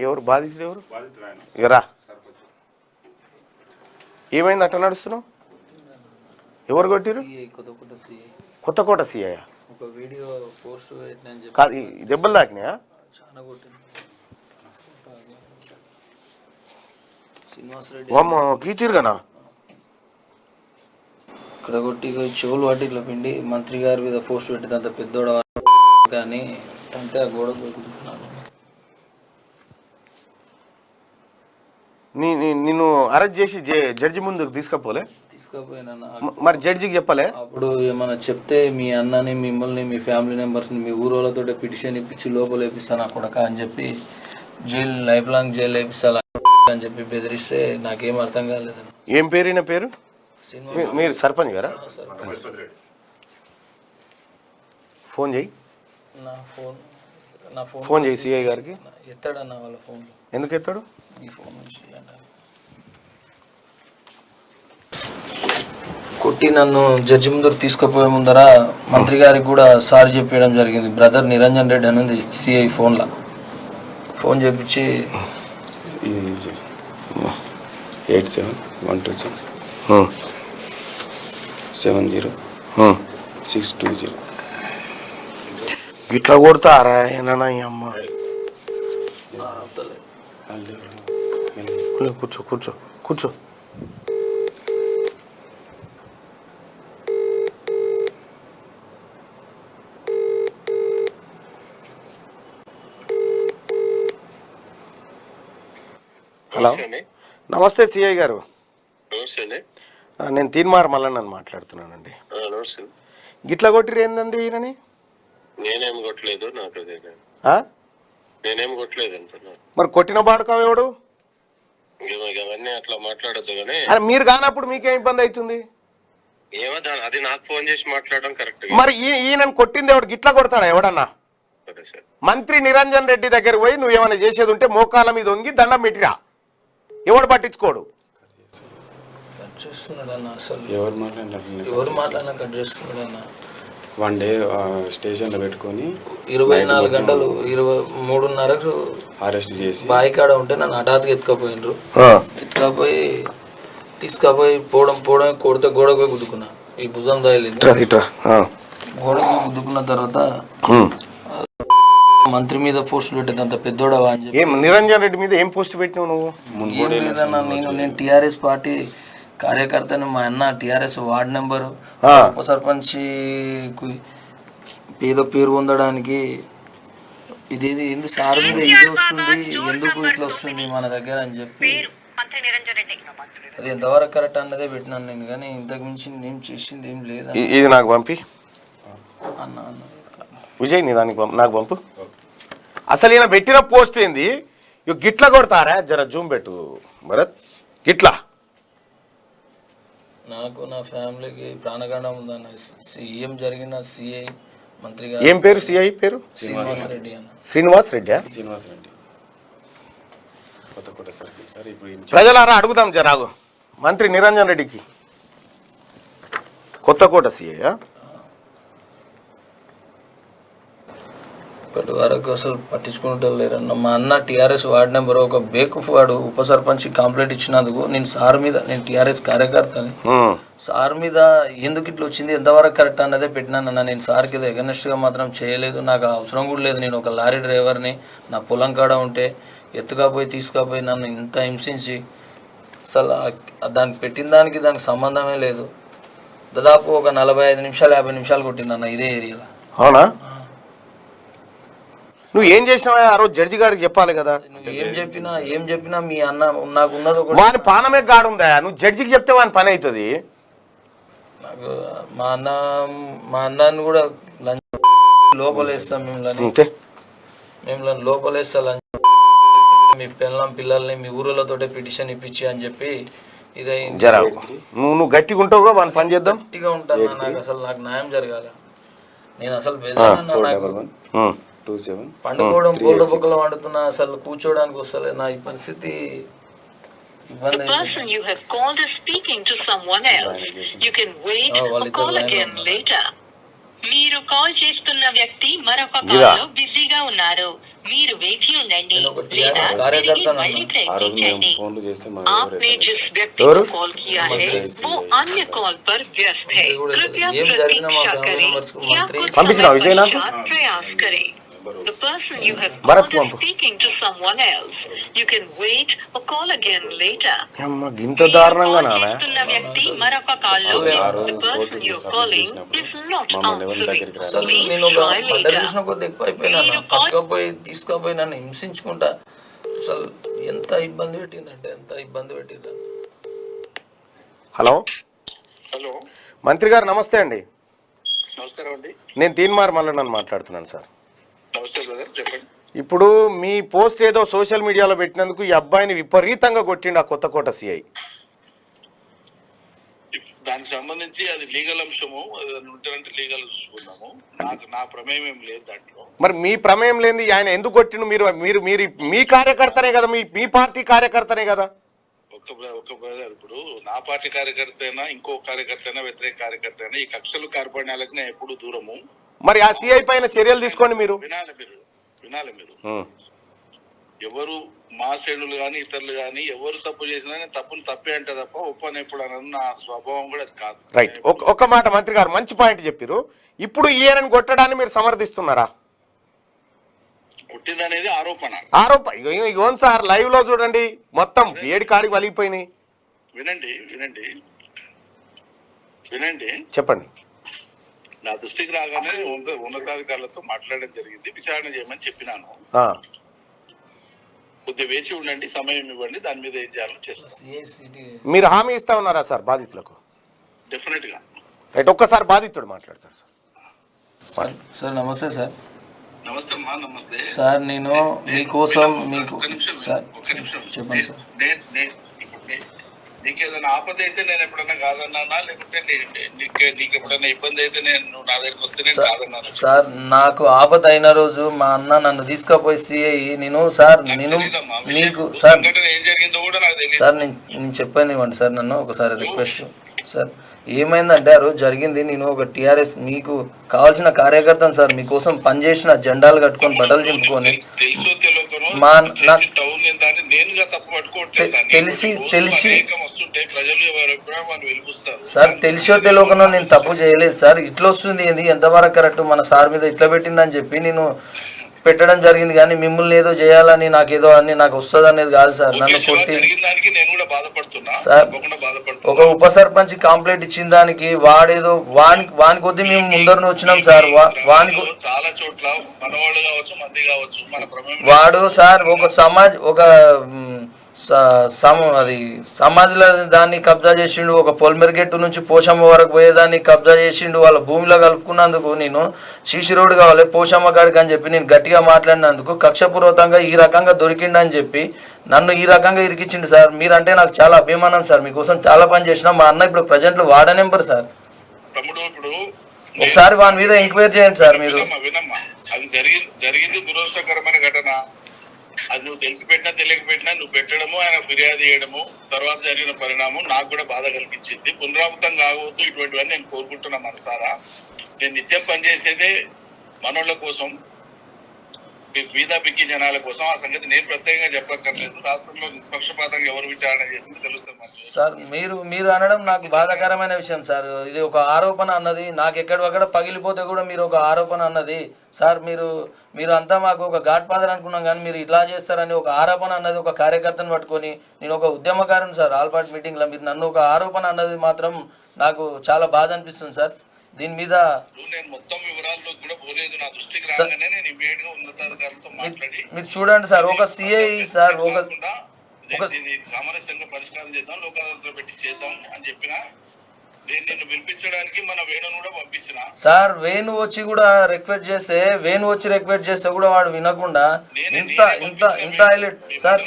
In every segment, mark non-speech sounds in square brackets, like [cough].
ఎవరు? బాధితుడు ఎవరు? ఇక రా. ఏమైంది అట్లా నడుస్తున్నావు? ఎవరు కొట్టిరు కొత్తకోట సిఐ ఒక వీడియో పోస్ట్ కాదు దెబ్బలు తాకినాయా? గీతిరుగానా ఇక్కడ కొట్టి చెవులు పట్టి ఇట్లా పిండి మంత్రి గారి మీద పోస్ట్ పెట్టింది. అంత పెద్దోడ కానీ అంతే ఆ గోడ కొట్టుకుంటున్నాను నీ నీ- నిన్ను అరెస్ట్ చేసి జడ్జి ముందుకు తీసుకపోలే? తీసుకుపోయినా మరి జడ్జికి చెప్పలే? అప్పుడు ఏమైనా చెప్తే మీ అన్నని మిమ్మల్ని మీ ఫ్యామిలీ మెంబర్స్ని మీ ఊరోళ్ళతో పిటిషన్ ఇప్పించి లోపల వేపిస్తాను కొడక అని చెప్పి జైలు లైఫ్ లాంగ్ జైలు వేపిస్తాను అని చెప్పి బెదిరిస్తే నాకేం అర్థం కాలేదండి. ఏం పేరు పేరు? మీరు సర్పంచ్ గారా? ఫోన్ చేయి. నా ఫోన్ నా ఫోన్ ఫోన్ చేయి సిఐ గారికి. ఎత్తాడన్న వాళ్ళ ఫోన్ ఎందుకు ఎత్తాడు? కొట్టి నన్ను జడ్జి ముందర తీసుకుపోయే ముందర మంత్రి గారికి కూడా సారీ చెప్పేయడం జరిగింది. బ్రదర్ నిరంజన్ రెడ్డి అని ఉంది సిఐ ఫోన్లో. ఫోన్ చేపించి eight seven one two six. Seven zero. Six two zero. ఇట్లా కొడతారా? ఏనా ఈ అమ్మ. కూర్చో కూర్చో కూర్చో హలో నమస్తే సిఐ గారు. నేను తీన్మార్ మల్లన్నని మాట్లాడుతున్నానండి. గిట్లా కొట్టిరు ఏందండి ఈయనని నేనేం కొట్టలేదు నాకు? నేనేం కొట్టలేదు అంటున్నా మరి కొట్టిన బాడుకావు ఎవడు? అవన్నీ అట్లా మాట్లాడద్దు కానీ అరే మీరు కానప్పుడు మీకేం ఇబ్బంది అవుతుంది? ఏమో దాని అది నాకు ఫోన్ చేసి మాట్లాడడం కరెక్ట్ మరి ఈ ఈయనను కొట్టింది ఎవడు? గిట్లా కొడతాడా ఎవడన్నా? సరే సార్. మంత్రి నిరంజన్ రెడ్డి దగ్గరికి పోయి నువ్వేమైనా చేసేది ఉంటే మోకాల మీద వంగి దండం పెట్టిరా. ఎవడు పట్టించుకోడు? కట్ అసలు. ఎవరు ఎవరు మాట్లాడినా కట్ వన్ డే స్టేషన్లో పెట్టుకొని ఇరవై నాలుగు గంటలు ఇరవై మూడున్నరకు అరెస్ట్ చేసి బాయి కాడ ఉంటే నన్ను హఠాత్తుగా ఎత్తుకపోయినరు. ఎత్తుకపోయి తీసుకపోయి పోవడం పోవడం కొడితే గోడకు పోయి గుద్దుకున్నా. ఈ భుజం తగిలింది. గోడకు గుద్దుకున్న తర్వాత హ్మ్. మంత్రి మీద పోస్టులు పెట్టేది అంత పెద్దోడవా అని చెప్పి. నిరంజన్ రెడ్డి మీద ఏం పోస్ట్ పెట్టినావు నువ్వు? ఏం లేదన్నా నేను నేను టిఆర్ఎస్ పార్టీ కార్యకర్తను మా అన్న టిఆర్ఎస్ వార్డ్ నెంబరు ఆ. ఉప సర్పంచ్ ఏదో పేరు పొందడానికి ఇదేది ఏంది సార్ మీద ఇది వస్తుంది? ఎందుకు ఇట్లా వస్తుంది మన దగ్గర అని చెప్పి. అది ఎంతవరకు కరెక్ట్ అన్నదే పెట్టినాను నేను కానీ ఇంతకు మించి నేను చేసింది ఏం లేదా? ఇది నాకు పంపి. అన్న అన్న. విజయ్ నీ దానికి పంపు నాకు పంపు. అసలు ఈయన పెట్టిన పోస్ట్ ఏంది? ఇగో గిట్ల కొడతారా? జర జూమ్ పెట్టు భరత్. గిట్లా. నాకు నా ఫ్యామిలీకి ప్రాణగండం ఉందన్న సీఎం జరిగిన సిఐ మంత్రి గారు ఏం పేరు? సిఐ పేరు? శ్రీనివాస్ రెడ్డి అన్న. శ్రీనివాస్ రెడ్డి శ్రీనివాస్ రెడ్డి. సర్కిల్. సార్ ఇప్పుడు ప్రజలారా అడుగుదాం జరాగు మంత్రి నిరంజన్ రెడ్డికి. కొత్తకోట సిఐ ఇప్పటి వరకు అసలు పట్టించుకుంటూ లేరన్న మా అన్న టీఆర్ఎస్ వార్డ్ నెంబర్ ఒక బేకుఫ్ వాడు ఉప సర్పంచ్ కంప్లైంట్ ఇచ్చినందుకు నేను సార్ మీద నేను టీఆర్ఎస్ కార్యకర్తని. సార్ మీద ఎందుకు ఇట్లా వచ్చింది ఎంతవరకు కరెక్ట్ అన్నదే పెట్టినానన్న నేను సార్కి ఏదో ఎగనెస్ట్గా మాత్రం చేయలేదు. నాకు అవసరం కూడా లేదు. నేను ఒక లారీ డ్రైవర్ని నా పొలం కాడ ఉంటే ఎత్తుకపోయి తీసుకపోయి నన్ను ఇంత హింసించి అసలు దానికి పెట్టిన దానికి దానికి సంబంధమే లేదు. దాదాపు ఒక నలభై ఐదు నిమిషాలు యాభై నిమిషాలు కొట్టిందన్న ఇదే ఏరియాలో. అవునా? నువ్వు ఏం చేసినావా ఆ రోజు జడ్జి గారికి చెప్పాలి కదా. నువ్వు ఏం చెప్పినా ఏం చెప్పినా మీ అన్న నాకు ఉన్నది ఒకటి వాని పానమే గాడుందా? నువ్వు జడ్జికి చెప్తే వాని పని అవుతుంది నాకు మా అన్న మా అన్నని కూడా లంచ్ లోపలేస్తాం మిమ్మల్ని. అంతే మిమ్మల్ని లోపలేస్తా లంచ్ మీ పిల్లం పిల్లల్ని మీ ఊరిలతోటే పిటిషన్ ఇప్పించి అని చెప్పి ఇదే జరా నువ్వు నువ్వు గట్టిగా ఉంటావు కూడా వాని పని చేద్దాం. గట్టిగా ఉంటాను? నాకు అసలు నాకు న్యాయం జరగాల. నేను అసలు వెళ్ళానన్నా నాకు. ఉమ్. టూ సెవెన్ పండుకోవడం పూల బొక్కలు వండుతున్నా అసలు కూర్చోడానికి వస్తలే. నా ఈ పరిస్థితి మీరు కాల్ చేస్తున్న వ్యక్తి మరొక బిజీగా ఉన్నారు. మీరు వేచి ఉండండి. లేదా తిరిగి The person you have called is speaking to someone else. You can wait or call again later. అమ్మ గింత దారుణంగా నానా? చేస్తున్న వ్యక్తి మరొక కాల్లో ఆ రోజు The person you're calling is not answering. నేను ఒక Try పంట later. చూసిన కొద్ది ఎక్కువ అయిపోయినా పట్టుకపోయి తీసుకుపోయి నన్ను హింసించుకుంటా. అసలు ఎంత ఇబ్బంది పెట్టిందంటే ఎంత ఇబ్బంది పెట్టిందా హలో? హలో. మంత్రి గారు నమస్తే అండి. నమస్కారం అండి. నేను తీన్మార్ మల్లన్నని మాట్లాడుతున్నాను సార్. చెప్పండి. ఇప్పుడు మీ పోస్ట్ ఏదో సోషల్ మీడియాలో పెట్టినందుకు ఈ అబ్బాయిని విపరీతంగా కొట్టిండు ఆ కొత్తకోట సిఐ దానికి సంబంధించి అది లీగల్ అంశము అది ఉంటేనంటే లీగల్ చూసుకున్నాము నాకు నా ప్రమేయం ఏం లేదు దాంట్లో. మరి మీ ప్రమేయం లేని ఆయన ఎందుకు కొట్టిండు? మీరు మీరు మీరు మీ కార్యకర్తనే కదా మీ మీ పార్టీ కార్యకర్తనే కదా? ఒక్క బ్ర- ఒక్క బ్రదర్ ఇప్పుడు నా పార్టీ కార్యకర్త అయినా ఇంకో కార్యకర్త అయినా వ్యతిరేక కార్యకర్త అయినా ఈ కక్షలు కార్పణ్యాలకు నేను ఎప్పుడు దూరము. మరి ఆ సిఐ పైన చర్యలు తీసుకోండి మీరు. వినాలి మీరు వినాలి మీరు. ఎవరు మా శ్రేణులు కానీ ఇతరులు కానీ ఎవరు తప్పు చేసినా తప్పును తప్పే అంటే తప్ప ఒప్పని ఎప్పుడు నా స్వభావం కూడా అది కాదు. రైట్ ఒక మాట మంత్రి గారు మంచి పాయింట్ చెప్పారు. ఇప్పుడు ఈయనని కొట్టడాన్ని మీరు సమర్థిస్తున్నారా? పుట్టిందనేది ఆరోపణ. ఆరోప ఇగో- ఇగో- ఇగోన్ సార్ లైవ్లో చూడండి. మొత్తం ఏడు కాడికి వలిగిపోయినాయి. వినండి వినండి. వినండి. చెప్పండి. నా దృష్టికి రాగానే ఉన్నత ఉన్నతాధికారులతో మాట్లాడడం జరిగింది విచారణ చేయమని చెప్పినాను. ఆ, కొద్దిగా వేచి ఉండండి సమయం ఇవ్వండి దాని మీద ఏం చేయాలో చేస్తాం. మీరు హామీ ఇస్తా ఉన్నారా సార్ బాధితులకు? డెఫినెట్గా. రైట్ ఒక్కసారి బాధితుడు మాట్లాడతారు సార్. సార్ నమస్తే సార్. నమస్తే అమ్మా నమస్తే. సార్ నేను మీకోసం మీకు సార్ ఒక్క నిమిషం. చెప్పండి సార్. నీకు ఏదైనా ఆపద అయితే నేను ఎప్పుడైనా కాదన్నానా లేకుంటే నీకు నీకు ఎప్పుడైనా ఇబ్బంది అయితే నేను నువ్వు నా దగ్గరికి వస్తే నేను కాదన్నాను సార్ నాకు ఆపద అయిన రోజు మా అన్న నన్ను తీసుకుపోయి సిఐ నేను సార్ నేను. మీకు సార్ ఏం జరిగిందో కూడా నాకు తెలియదు సార్ నేను నేను చెప్పనివ్వండి సార్ నన్ను ఒకసారి రిక్వెస్ట్ సార్ ఏమైందంటే ఆ రోజు జరిగింది నేను ఒక టీఆర్ఎస్ మీకు కావాల్సిన కార్యకర్తను సార్ మీకోసం పనిచేసిన జెండాలు కట్టుకొని బట్టలు చింపుకొని మా-. తెలిసి- తెలిసి- సార్ తెలిసో తెలియకనో నేను తప్పు చేయలేదు సార్ ఇట్లా వస్తుంది ఏంది ఎంతవరకు కరెక్ట్ మన సార్ మీద ఇట్లా పెట్టిందని చెప్పి నేను పెట్టడం జరిగింది కానీ మిమ్మల్ని ఏదో చేయాలని నాకు ఏదో అని నాకు వస్తుంది అనేది కాదు సార్. నన్ను కొట్టి సార్, ఒక ఉప సర్పంచ్ కంప్లైంట్ ఇచ్చిన దానికి వాడేదో వాని వాని కొద్ది మేము ముందరనే వచ్చినాం సార్. వాని వాడు సార్ ఒక సమాజ్ ఒక అది సమాజ్లో దాన్ని కబ్జా చేసిండు ఒక పొలిమెరిగెట్టు నుంచి పోషమ్మ వరకు పోయేదాన్ని కబ్జా చేసిండు వాళ్ళ భూమిలో కలుపుకున్నందుకు నేను రోడ్ కావాలి పోషమ్మ కాడికి అని చెప్పి నేను గట్టిగా మాట్లాడినందుకు కక్షపూర్వకంగా ఈ రకంగా దొరికిండని చెప్పి నన్ను ఈ రకంగా ఇరికిచ్చిండు సార్. మీరంటే నాకు చాలా అభిమానం సార్. మీకోసం చాలా పని చేసిన మా అన్న ఇప్పుడు ప్రజెంట్లో వార్డ నెంబర్ సార్. ఒకసారి వాని మీద ఎంక్వైరీ చేయండి సార్ మీరు. అది జరిగింది దురదృష్టకరమైన ఘటన. అది నువ్వు తెలిసి పెట్టినా తెలియకపోయినా నువ్వు పెట్టడము ఆయన ఫిర్యాదు చేయడము తర్వాత జరిగిన పరిణామం నాకు కూడా బాధ కలిగించింది పునరావృతం కావద్దు ఇటువంటివన్నీ నేను కోరుకుంటున్నా మనసారా. నేను నిత్యం పనిచేసేదే మనోళ్ళ కోసం ఈ బీద జనాల కోసం ఆ సంగతి నేను ప్రత్యేకంగా చెప్పక్కర్లేదు. రాష్ట్రంలో నిష్పక్షపాతంగా ఎవరు విచారణ చేసింది తెలుస్తుంది సార్ మీరు మీరు అనడం నాకు బాధాకరమైన విషయం సార్. ఇది ఒక ఆరోపణ అన్నది నాకు ఎక్కడొక్కడ పగిలిపోతే కూడా మీరు ఒక ఆరోపణ అన్నది. సార్ మీరు మీరు అంతా మాకు ఒక ఘాట్ ఫాదర్ అనుకున్నాం కానీ మీరు ఇట్లా చేస్తారని ఒక ఆరోపణ అన్నది ఒక కార్యకర్తను పట్టుకొని నేను ఒక ఉద్యమకారుని సార్ ఆల్ మీటింగ్లో మీరు నన్ను ఒక ఆరోపణ అన్నది మాత్రం నాకు చాలా బాధ అనిపిస్తుంది సార్. దీని మీద ఇప్పుడు నేను మొత్తం వివరాల్లో కూడా పోలేదు. నా దృష్టికి రాగానే నేను ఇమీడియట్గా ఉన్నతాధికారులతో మాట్లాడి మీరు చూడండి సార్ ఒక సిఐ సార్ ఒక సామరస్యంగా పరిష్కారం చేద్దాం లోక్ అదాలత్లో పెట్టి చేద్దాం అని చెప్పిన సార్ వేణు వచ్చి కూడా రిక్వెస్ట్ చేస్తే వేణు వచ్చి రిక్వెస్ట్ చేస్తే కూడా వాడు వినకుండా ఇంత ఇంత ఇంత. Highlight sir.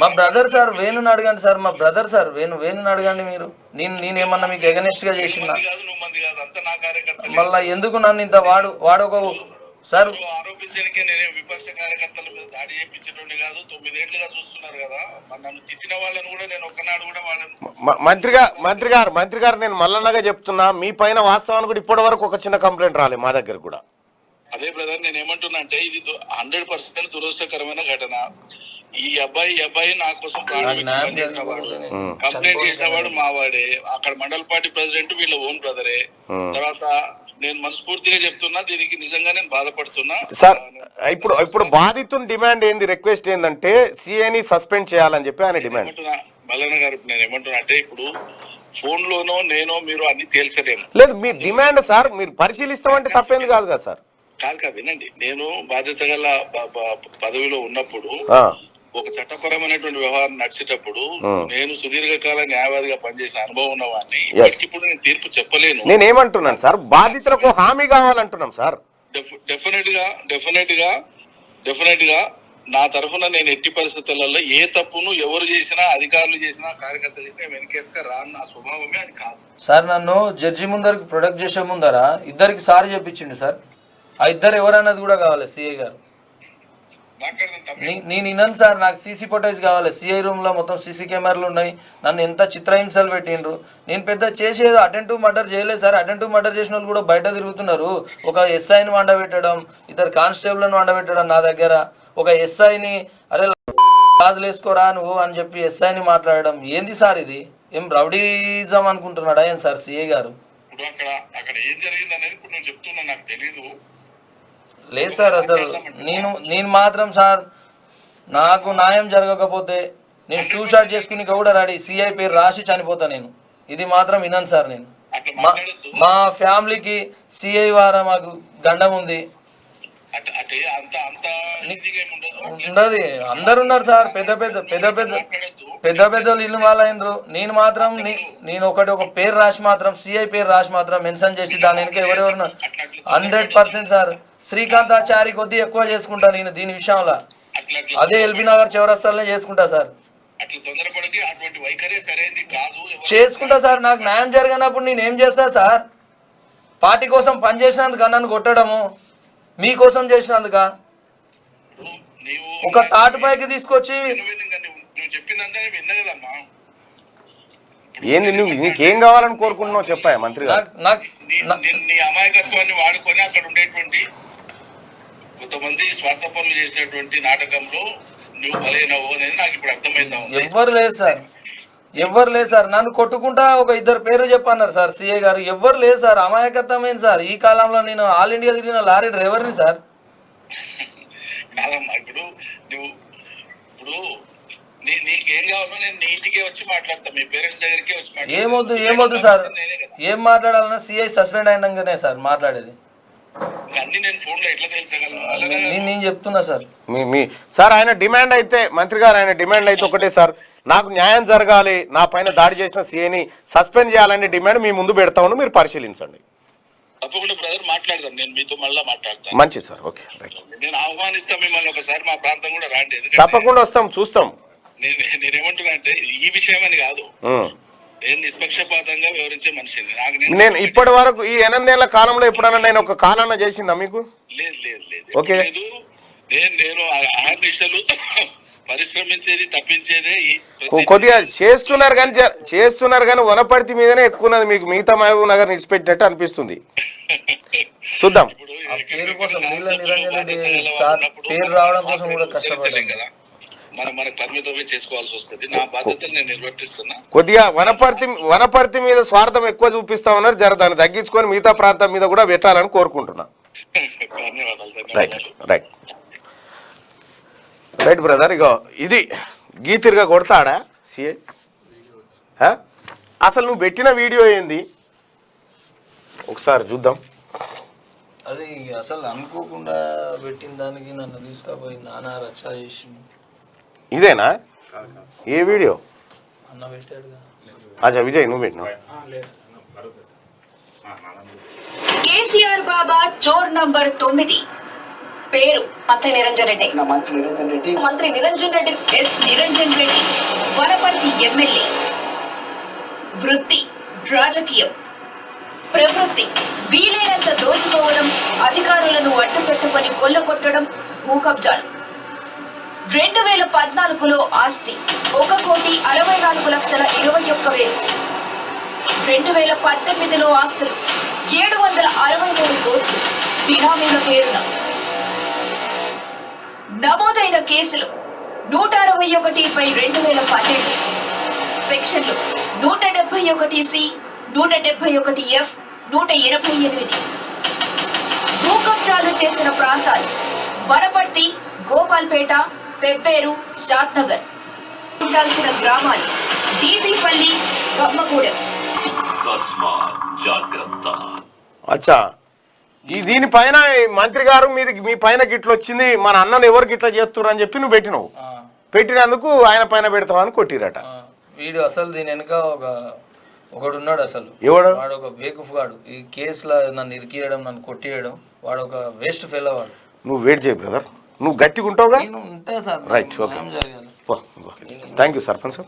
మా బ్రదర్ సార్ వేణుని అడగండి సార్ మా బ్రదర్ సార్ వేణు వేణుని అడగండి మీరు. నేను నేనేమన్నా మీకు ఎగనెస్ట్గా చేసిన? మళ్ళా ఎందుకు నన్ను ఇంత వాడు వాడు ఒక సార్ ఆరోపించడానికే నేనే విపక్ష కార్యకర్తల మీద దాడి చేయించేటోని కాదు తొమ్మిదేళ్ళుగా చూస్తున్నారు కదా. మరి నన్ను తిట్టిన వాళ్ళని కూడా నేను ఒక్కనాడు కూడా వాళ్ళని మంత్రి గారు మంత్రి గారు మంత్రి గారు నేను మల్లన్నగా చెప్తున్నా మీ పైన వాస్తవానికి కూడా ఇప్పటి వరకు ఒక చిన్న కంప్లైంట్ రాలేదు మా దగ్గర కూడా. అదే బ్రదర్ నేను ఏమంటున్నా అంటే ఇది హండ్రెడ్ పర్సెంట్ దురదృష్టకరమైన ఘటన. ఈ అబ్బాయి ఈ అబ్బాయి నా కోసం ప్రాణం నాకు ఇచ్చి న్యాయం పని చేసిన వాడు చేయకపోతే ఉమ్. కంప్లైంట్ చేసిన వాడు మావాడే. అక్కడ మండల పార్టీ ప్రెసిడెంట్ వీళ్ళ ఓన్ బ్రదరే. తర్వాత నేను మనస్ఫూర్తిగా చెప్తున్నా దీనికి నిజంగా నేను బాధపడుతున్నా. సార్ ఇప్పుడు ఇప్పుడు బాధితుని డిమాండ్ ఏంది? రిక్వెస్ట్ ఏంటంటే సిఏని సస్పెండ్ చేయాలని చెప్పి ఆయన డిమాండ్. మల్లన్న గారు నేను ఏమంటున్నా అంటే ఇప్పుడు ఫోన్ లోనో నేనో మీరు అన్ని తేల్చలేము. లేదు మీ డిమాండ్ సార్ మీరు పరిశీలిస్తామంటే తప్పేంది కాదు కదా సార్. కాదు కాదు వినండి. నేను బాధ్యత గల పదవిలో ఉన్నప్పుడు ఒక చట్టపరమైనటువంటి వ్యవహారం నడిచేటప్పుడు. నేను సుదీర్ఘకాల న్యాయవాదిగా పనిచేసిన అనుభవం ఉన్నవాడిని. ఇప్పుడు నేను తీర్పు చెప్పలేను. నేనేమంటున్నాను సార్? బాధితులకు హామీ కావాలంటున్నాం సార్. డెఫినెట్గా డెఫినెట్గా డెఫినెట్గా నా తరఫున నేను ఎట్టి పరిస్థితులలో ఏ తప్పును ఎవరు చేసినా అధికారులు చేసినా కార్యకర్తలు చేసినా వెనకేసుక రాను. నా స్వభావమే అది కాదు. సార్ నన్ను జడ్జి ముందరికి ప్రొడక్ట్ చేసే ముందర ఇద్దరికి సారి చెప్పించిండు సార్. ఆ ఇద్దరు ఎవరన్నది కూడా కావాలి సిఐ గారు. నేను విన్నాను సార్ నాకు సీసీ ఫుటేజ్ కావాలి. సిఐ రూమ్లో మొత్తం సీసీ కెమెరాలు ఉన్నాయి. నన్ను ఎంత చిత్రహింసలు పెట్టిండ్రు. నేను పెద్ద చేసేది అటెంటివ్ మర్డర్ చేయలేదు సార్. అటెంటివ్ మర్డర్ చేసిన వాళ్ళు కూడా బయట తిరుగుతున్నారు. ఒక ఎస్ఐని వండబెట్టడం ఇద్దరు కానిస్టేబుల్ని వండబెట్టడం నా దగ్గర. ఒక ఎస్ఐని అరే గాజులు వేసుకోరా నువ్వు? అని చెప్పి ఎస్ఐని మాట్లాడడం. ఏంది సార్ ఇది? ఏం రౌడీజం అనుకుంటున్నాడా ఏం సార్ సిఐ గారు? అక్కడ అక్కడ ఏం జరిగింది అనేది ఇప్పుడు నేను చెప్తున్నా నాకు తెలీదు. లేదు సార్ అసలు నేను నేను మాత్రం సార్ నాకు న్యాయం జరగకపోతే నేను సూసైడ్ చేసుకుని కూడా రెడీ సిఐ పేరు రాసి చనిపోతా నేను. ఇది మాత్రం విన్నాను సార్ నేను. మా ఫ్యామిలీకి సిఐ వారా మాకు గండం ఉంది. ఉండదు. అందరు ఉన్నారు సార్. పెద్ద పెద్ద పెద్ద పెద్ద పెద్ద పెద్ద వాళ్ళు ఇల్లు వాళ్ళ అయినరు నేను మాత్రం నేను ఒకటి ఒక పేరు రాసి మాత్రం సిఐ పేరు రాసి మాత్రం మెన్షన్ చేసి దాని వెనక ఎవరెవరు హండ్రెడ్ పర్సెంట్ సార్. శ్రీకాంతాచారి కొద్ది ఎక్కువ చేసుకుంటా నేను దీని విషయంలో. అదే ఎల్బీ నగర్ చౌరస్తాలనే చేసుకుంటా సార్. చేసుకుంటా సార్ నాకు న్యాయం జరిగినప్పుడు నేను ఏం చేస్తా సార్? పార్టీ కోసం పని చేసినందుక నన్ను కొట్టడము? మీకోసం చేసినందుక? ఒక తీసుకొచ్చి నేను విన్నా కదమ్మా. ఏంది నువ్వు నీకేం కావాలని కోరుకుంటున్నావు చెప్పాయా మంత్రి గారు? నాకు నీ అమాయకత్వాన్ని వాడుకొని అక్కడ ఉండేటువంటి కొంతమంది స్వార్థ పనులు చేసినటువంటి నాటకంలో నువ్వు బలైనవు అనేది నాకు ఇప్పుడు అర్థమైతా ఉంది. ఎవ్వరు లేదు సార్. ఎవ్వరు లేదు సార్. నన్ను కొట్టుకుంటా ఒక ఇద్దరు పేరు చెప్పన్నారు సార్ సిఐ గారు. ఎవ్వరు లేదు సార్. అమాయకత్వం ఏంటి సార్? ఈ కాలంలో నేను ఆల్ ఇండియా తిరిగిన లారీ డ్రైవర్ని సార్. కాదమ్మా ఇప్పుడు నువ్వు ఇప్పుడు నీ నీకేం కావాలో నేను నీ ఇంటికే వచ్చి మాట్లాడతా. మీ పేరెంట్స్ దగ్గరికే వచ్చి. ఏమొద్దు ఏమొద్దు సార్. ఏం మాట్లాడాలన్నా సిఐ సస్పెండ్ అయినాకనే సార్ మాట్లాడేది. నేను చెప్తున్నా సార్. మీ మీ సార్ ఆయన డిమాండ్ అయితే మంత్రి గారు ఆయన డిమాండ్ అయితే ఒకటే సార్. నాకు న్యాయం జరగాలి నా పైన దాడి చేసిన సీఏని సస్పెండ్ చేయాలనే డిమాండ్ మీ ముందు పెడతామని మీరు పరిశీలించండి. తప్పకుండా బ్రదర్ మాట్లాడదాం. నేను మీతో మళ్ళా మాట్లాడతాను. మంచిది సార్ ఓకే రైట్. నేను ఆహ్వానిస్తా మిమ్మల్ని ఒకసారి మా ప్రాంతం కూడా రాండి. ఎందుకంటే తప్పకుండా వస్తాం చూస్తాం. నేను నేనేమంటున్నా అంటే ఈ విషయం అని కాదు. నిష్పక్షపాతంగా వివరించే మనిషిని. నేను ఇప్పటి వరకు ఈ ఎనిమిదేళ్ళ కాలంలో ఎప్పుడైనా నేను ఒక కాలన్న చేసిందా మీకు? లేదు లేదు లేదు. ఓకే. లేదు. నేను నేను ఆహార నిశలు పరిశ్రమించేది తప్పించేదే కొద్దిగా చేస్తున్నారు కానీ చేస్తున్నారు కానీ వనపర్తి మీదనే ఎక్కువ ఉన్నది మీకు. మిగతా మహబూబ్ నగర్ నిడిచిపెట్టినట్టు అనిపిస్తుంది. [laughs] చూద్దాం. పేరు కోసం నీళ్ళ నిరంజన్ రెడ్డి సార్ పేరు రావడం కోసం కూడా కష్టపడ్డాం కదా. మనం మనకు పరిమితమే చేసుకోవాల్సి వస్తుంది. నా బాధ్యతలు నేను నిర్వర్తిస్తున్నా. కొద్దిగా వనపర్తి వనపర్తి మీద స్వార్థం ఎక్కువ చూపిస్తా ఉన్నారు. జర దాన్ని తగ్గించుకొని మిగతా ప్రాంతం మీద కూడా పెట్టాలని కోరుకుంటున్నా. రైట్ ధన్యవాదాలు. Right right. బ్రదర్ ఇగో ఇది గీతిరిగా కొడతాడా? సిఏ అసలు నువ్వు పెట్టిన వీడియో ఏంది? ఒకసారి చూద్దాం. అది అసలు అనుకోకుండా పెట్టిన దానికి నన్ను తీసుకుపోయి నానా రచ్చ చేసి ఇదేనా? ఏ వీడియో? అచ్చా విజయ్ నువ్వు పెట్టినావు? కేసీఆర్ బాబా చోర్ నంబర్ తొమ్మిది. పేరు మంత్రి నిరంజన్ రెడ్డి. నా మంత్రి నిరంజన్ రెడ్డి. మంత్రి నిరంజన్ రెడ్డి ఎస్ నిరంజన్ రెడ్డి వనపర్తి ఎమ్మెల్యే. వృత్తి రాజకీయం. ప్రవృత్తి వీలైనంత దోచుకోవడం అధికారులను అడ్డుపెట్టుకొని కొల్లగొట్టడం భూ కబ్జాలు రెండు వేల పద్నాలుగులో ఆస్తి ఒక కోటి అరవై నాలుగు లక్షల ఇరవై ఒక్క వేలు. రెండు వేల పద్దెనిమిదిలో ఆస్తులు ఏడు వందల అరవై మూడు కోట్లు బినామీల పేరున నమోదైన కేసులు నూట అరవై ఒకటి బై రెండు వేల పన్నెండు. సెక్షన్లు నూట డెబ్బై ఒకటి సి నూట డెబ్బై ఒకటి ఎఫ్ నూట ఎనభై ఎనిమిది. భూకబ్జాలు చేసిన ప్రాంతాలు వరపర్తి గోపాల్పేట పెబ్బేరు షాద్నగర్. ఉండాల్సిన గ్రామాలు డీబీపల్లి గమ్మగూడెం. అచ్చా ఈ దీనిపైన మంత్రి గారు మీది మీ పైన గిట్ల వచ్చింది మన అన్నను ఎవరు గిట్ల చేస్తున్నారు అని చెప్పి నువ్వు పెట్టినావు. పెట్టినందుకు ఆయన పైన పెడతామని కొట్టిరట. ఆ. వీడు అసలు దీని వెనుక ఒక ఒకడు ఉన్నాడు అసలు. ఎవడు? వాడు ఒక బేకుఫ్ గాడు. ఈ కేసులో నన్ను ఇరికియడం నన్ను కొట్టియడం వాడు ఒక వేస్ట్ ఫెయిల్ వాడు. నువ్వు వెయిట్ చేయి బ్రదర్. నువ్వు గట్టిగా ఉంటావుగా? నేను ఉంటా సార్ Right, okay. న్యాయం జరగాలి. Thank you sarpanch sir